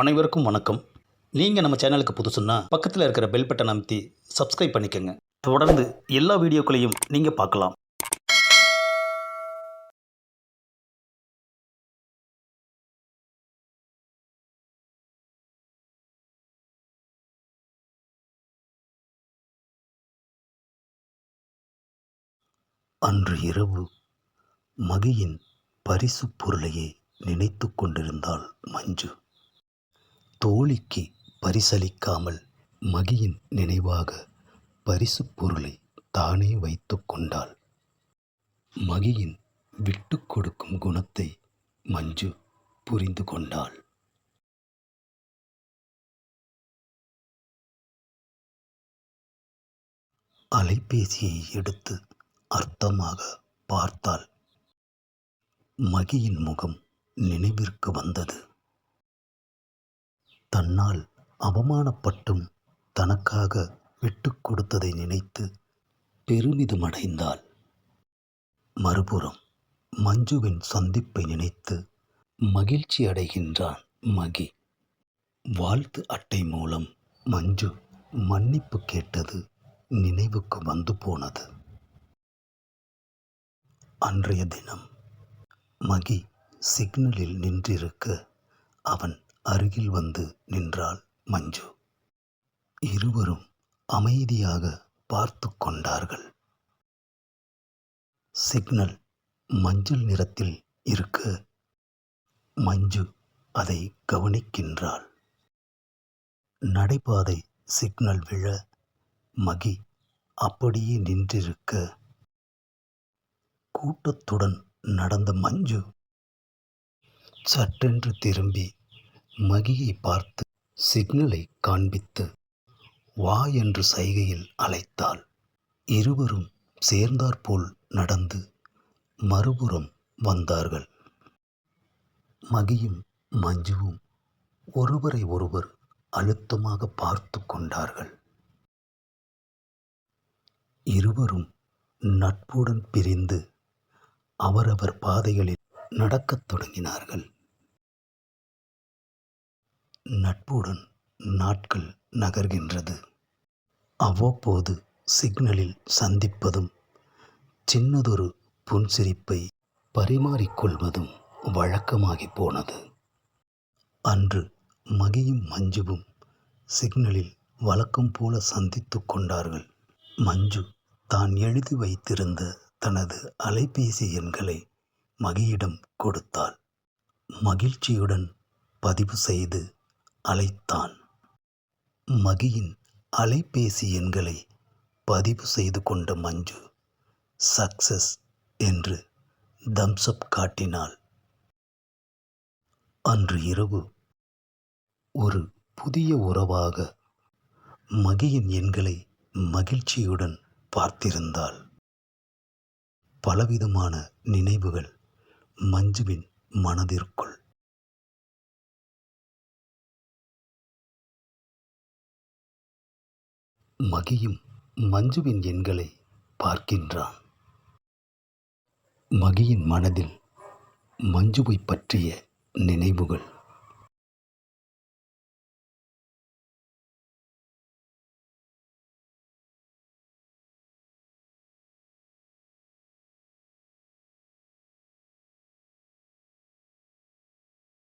அனைவருக்கும் வணக்கம். நீங்கள் நம்ம சேனலுக்கு புதுசுன்னா பக்கத்தில் இருக்கிற பெல் பட்டன் அமைத்தி சப்ஸ்கிரைப் பண்ணிக்கோங்க. தொடர்ந்து எல்லா வீடியோக்களையும் நீங்கள் பார்க்கலாம். அன்று இரவு மகியின் பரிசு பொருளையே நினைத்து கொண்டிருந்தாள் மஞ்சு. தோழிக்கு பரிசளிக்காமல் மகியின் நினைவாக பரிசு பொருளை தானே வைத்து கொண்டாள். மகியின் விட்டு கொடுக்கும் குணத்தை மஞ்சு புரிந்து கொண்டாள். அலைபேசியை எடுத்து அர்த்தமாக பார்த்தாள். மகியின் முகம் நினைவிற்கு வந்தது. தன்னால் அவமானப்பட்டும் தனக்காக விட்டு கொடுத்ததை நினைத்து பெருமிதமடைந்தாள். மறுபுறம் மஞ்சுவின் சந்திப்பை நினைத்து மகிழ்ச்சி அடைகின்றான் மகி. வாழ்த்து அட்டை மூலம் மஞ்சு மன்னிப்பு கேட்டது நினைவுக்கு வந்து போனது. அன்றைய தினம் மகி சிக்னலில் நின்றிருக்க அவன் அருகில் வந்து நின்றாள் மஞ்சு. இருவரும் அமைதியாக பார்த்து கொண்டார்கள். சிக்னல் மஞ்சள் நிறத்தில் இருக்க மஞ்சு அதை கவனிக்கின்றாள். நடைபாதை சிக்னல் விழ மகி அப்படியே நின்றிருக்க கூட்டத்துடன் நடந்த மஞ்சு சட்டென்று திரும்பி மகியை பார்த்து சிக்னலை காண்பித்து வா என்று சைகையில் அழைத்தாள். இருவரும் சேர்ந்தாற்போல் நடந்து மறுபுறம் வந்தார்கள். மகியும் மஞ்சுவும் ஒருவரை ஒருவர் அழுத்தமாக பார்த்து கொண்டார்கள். இருவரும் நட்புடன் பிரிந்து அவரவர் பாதைகளில் நடக்கத் தொடங்கினார்கள். நட்புடன் நாட்கள் நகர்கின்றது. அவ்வப்போது சிக்னலில் சந்திப்பதும் சின்னதொரு புன்சிரிப்பை பரிமாறிக்கொள்வதும் வழக்கமாகி போனது. அன்று மகியும் மஞ்சுவும் சிக்னலில் வழக்கம் போல சந்தித்து கொண்டார்கள். மஞ்சு தான் எழுதி வைத்திருந்த தனது அலைபேசி எண்களை மகியிடம் கொடுத்தாள். மகிழ்ச்சியுடன் பதிவு செய்து அழைத்தான். மகியின் அலைபேசி எண்களை பதிவு செய்து கொண்ட மஞ்சு சக்சஸ் என்று தம்ஸ்அப் காட்டினாள். அன்று இரவு ஒரு புதிய உறவாக மகியின் எண்களை மகிழ்ச்சியுடன் பார்த்திருந்தாள். பலவிதமான நினைவுகள் மஞ்சுவின் மனதிற்குள் மகியும் மஞ்சுவின் எண்களை பார்க்கின்றான். மகியின் மனதில் மஞ்சுவை பற்றிய நினைவுகள்